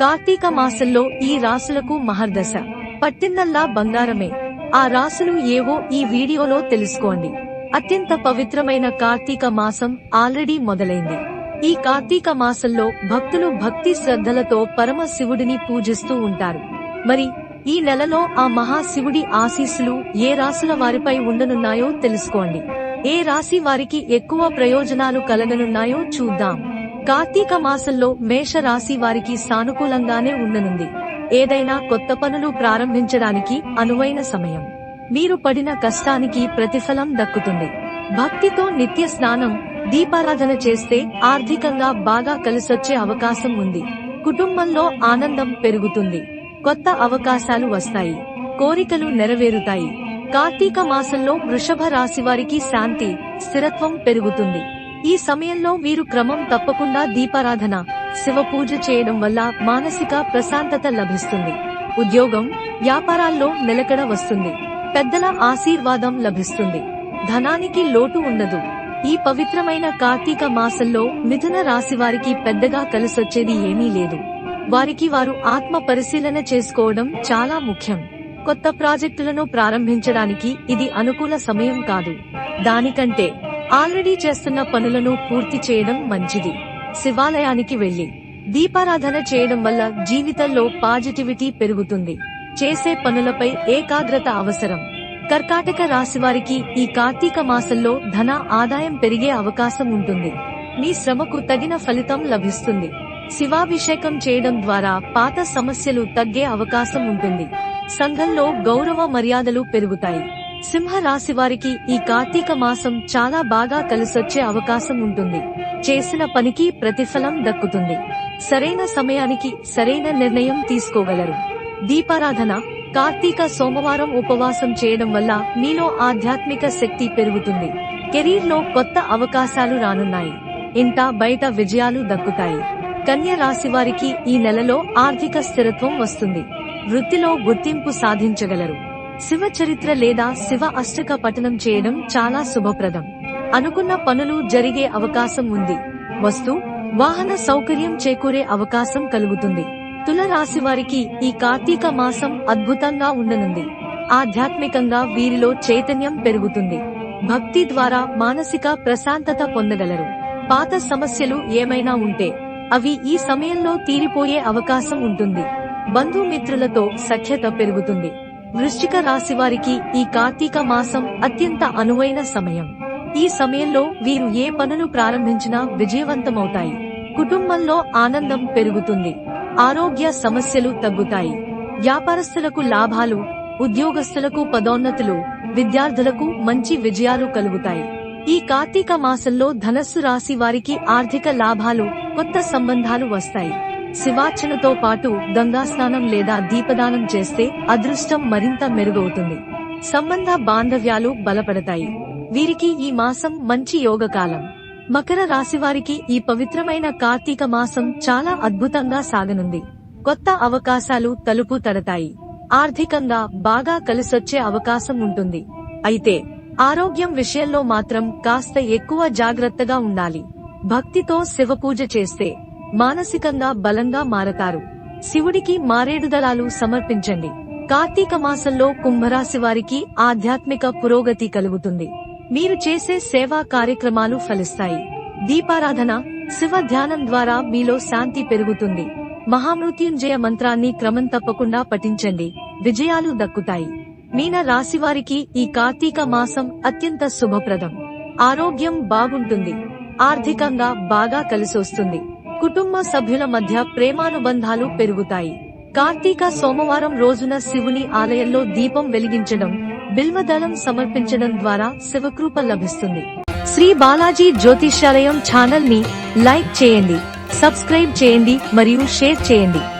కార్తీక మాసంలో ఈ రాసులకు మహర్దశ. పట్టిందల్లా బంగారమే. ఆ రాసులు ఏవో ఈ వీడియోలో తెలుసుకోండి. అత్యంత పవిత్రమైన కార్తీక మాసం ఆల్రెడీ మొదలైంది. ఈ కార్తీక మాసంలో భక్తులు భక్తి శ్రద్ధలతో పరమ శివుడిని పూజిస్తూ ఉంటారు. మరి ఈ నెలలో ఆ మహాశివుడి ఆశీస్సులు ఏ రాసుల వారిపై ఉండనున్నాయో తెలుసుకోండి. ఏ రాశి వారికి ఎక్కువ ప్రయోజనాలు కలగనున్నాయో చూద్దాం. కార్తీక మాసంలో మేష రాశి వారికి సానుకూలంగానే ఉండనుంది. ఏదైనా కొత్త పనులు ప్రారంభించడానికి అనువైన సమయం. మీరు పడిన కష్టానికి ప్రతిఫలం దక్కుతుంది. భక్తితో నిత్య స్నానం దీపారాధన చేస్తే ఆర్థికంగా బాగా కలిసొచ్చే అవకాశం ఉంది. కుటుంబంలో ఆనందం పెరుగుతుంది. కొత్త అవకాశాలు వస్తాయి. కోరికలు నెరవేరుతాయి. కార్తీక మాసంలో వృషభ రాశి వారికి శాంతి స్థిరత్వం పెరుగుతుంది. ఈ సమయంలో వీరు క్రమం తప్పకుండా దీపారాధన శివ పూజ చేయడం వల్ల మానసిక ప్రశాంతత లభిస్తుంది. ఉద్యోగం వ్యాపారాల్లో నిలకడ వస్తుంది. పెద్దల ఆశీర్వాదం లభిస్తుంది. ధనానికి లోటు ఉండదు. ఈ పవిత్రమైన కార్తీక మాసంలో మిథున రాశి వారికి పెద్దగా కలిసొచ్చేది ఏమీ లేదు. వారికి వారు ఆత్మ పరిశీలన చేసుకోవడం చాలా ముఖ్యం. కొత్త ప్రాజెక్టులను ప్రారంభించడానికి ఇది అనుకూల సమయం కాదు. దానికంటే ఆల్రెడీ చేస్తున్న పనులను పూర్తి చేయడం మంచిది. శివాలయానికి వెళ్ళి దీపారాధన చేయడం వల్ల జీవితంలో పాజిటివిటీ పెరుగుతుంది. చేసే పనులపై ఏకాగ్రత అవసరం. కర్కాటక రాశి వారికి ఈ కార్తీక మాసంలో ధన ఆదాయం పెరిగే అవకాశం ఉంటుంది. మీ శ్రమకు తగిన ఫలితం లభిస్తుంది. శివాభిషేకం చేయడం ద్వారా పాత సమస్యలు తగ్గే అవకాశం ఉంటుంది. సంఘంలో గౌరవ మర్యాదలు పెరుగుతాయి. సింహ రాశి వారికి ఈ కార్తీక మాసం చాలా బాగా కలిసొచ్చే అవకాశం ఉంటుంది. చేసిన పనికి ప్రతిఫలం దక్కుతుంది. సరైన సమయానికి సరైన నిర్ణయం తీసుకోగలరు. దీపారాధన కార్తీక సోమవారం ఉపవాసం చేయడం వల్ల మీలో ఆధ్యాత్మిక శక్తి పెరుగుతుంది. కెరీర్లో కొత్త అవకాశాలు రానున్నాయి. ఇంట బయట విజయాలు దక్కుతాయి. కన్య రాశి వారికి ఈ నెలలో ఆర్థిక స్థిరత్వం వస్తుంది. వృత్తిలో గుర్తింపు సాధించగలరు. శివ చరిత్ర లేదా శివ అష్టక పఠనం చేయడం చాలా శుభప్రదం. అనుకున్న పనులు జరిగే అవకాశం ఉంది. వస్తు వాహన సౌకర్యం చేకూరే అవకాశం కలుగుతుంది. తుల రాశి వారికి ఈ కార్తీక మాసం అద్భుతంగా ఉండనుంది. ఆధ్యాత్మికంగా వీరిలో చైతన్యం పెరుగుతుంది. భక్తి ద్వారా మానసిక ప్రశాంతత పొందగలరు. పాత సమస్యలు ఏమైనా ఉంటే అవి ఈ సమయంలో తీరిపోయే అవకాశం ఉంటుంది. బంధుమిత్రులతో సఖ్యత పెరుగుతుంది. వృశ్చిక రాశి వారికి ఈ కార్తీక మాసం అత్యంత అనువైన సమయం. ఈ సమయంలో వీరు ఏ పనులు ప్రారంభించినా విజయవంతమవుతాయి. కుటుంబంలో ఆనందం పెరుగుతుంది. ఆరోగ్య సమస్యలు తగ్గుతాయి. వ్యాపారస్తులకు లాభాలు ఉద్యోగస్తులకు పదోన్నతులు విద్యార్థులకు మంచి విజయాలు కలుగుతాయి. ఈ కార్తీక మాసంలో ధనస్సు రాశి వారికి ఆర్థిక లాభాలు కొత్త సంబంధాలు వస్తాయి. శివార్చనతో పాటు గంగాస్నానం లేదా దీపదానం చేస్తే అదృష్టం మరింత మెరుగవుతుంది. సంబంధ బాంధవ్యాలు బలపడతాయి. వీరికి ఈ మాసం మంచి యోగకాలం. మకర రాశివారికి ఈ పవిత్రమైన కార్తీక మాసం చాలా అద్భుతంగా సాగనుంది. కొత్త అవకాశాలు తలుపు తడతాయి. ఆర్థికంగా బాగా కలిసొచ్చే అవకాశం ఉంటుంది. అయితే ఆరోగ్యం విషయంలో మాత్రం కాస్త ఎక్కువ జాగ్రత్తగా ఉండాలి. భక్తితో శివపూజ చేస్తే మానసికంగా బలంగా మారతారు. శివుడికి మారేడుదళాలు సమర్పించండి. కార్తీక మాసంలో కుంభరాశి వారికి ఆధ్యాత్మిక పురోగతి కలుగుతుంది. మీరు చేసే సేవా కార్యక్రమాలు ఫలిస్తాయి. దీపారాధన శివ ధ్యానం ద్వారా మీలో శాంతి పెరుగుతుంది. మహామృత్యుంజయ మంత్రాన్ని క్రమం తప్పకుండా పఠించండి. విజయాలు దక్కుతాయి. మీన రాశివారికి ఈ కార్తీక మాసం అత్యంత శుభప్రదం. ఆరోగ్యం బాగుంటుంది. ఆర్థికంగా బాగా కలిసొస్తుంది. కుటుంబ సభ్యుల మధ్య ప్రేమానుబంధాలు పెరుగుతాయి. కార్తీక సోమవారం రోజున శివుని ఆలయంలో దీపం వెలిగించడం బిల్వదళం సమర్పించడం ద్వారా శివకృప లభిస్తుంది. శ్రీ బాలాజీ జ్యోతిష్యాలయం ఛానల్ని లైక్ చేయండి సబ్స్క్రైబ్ చేయండి మరియు షేర్ చేయండి.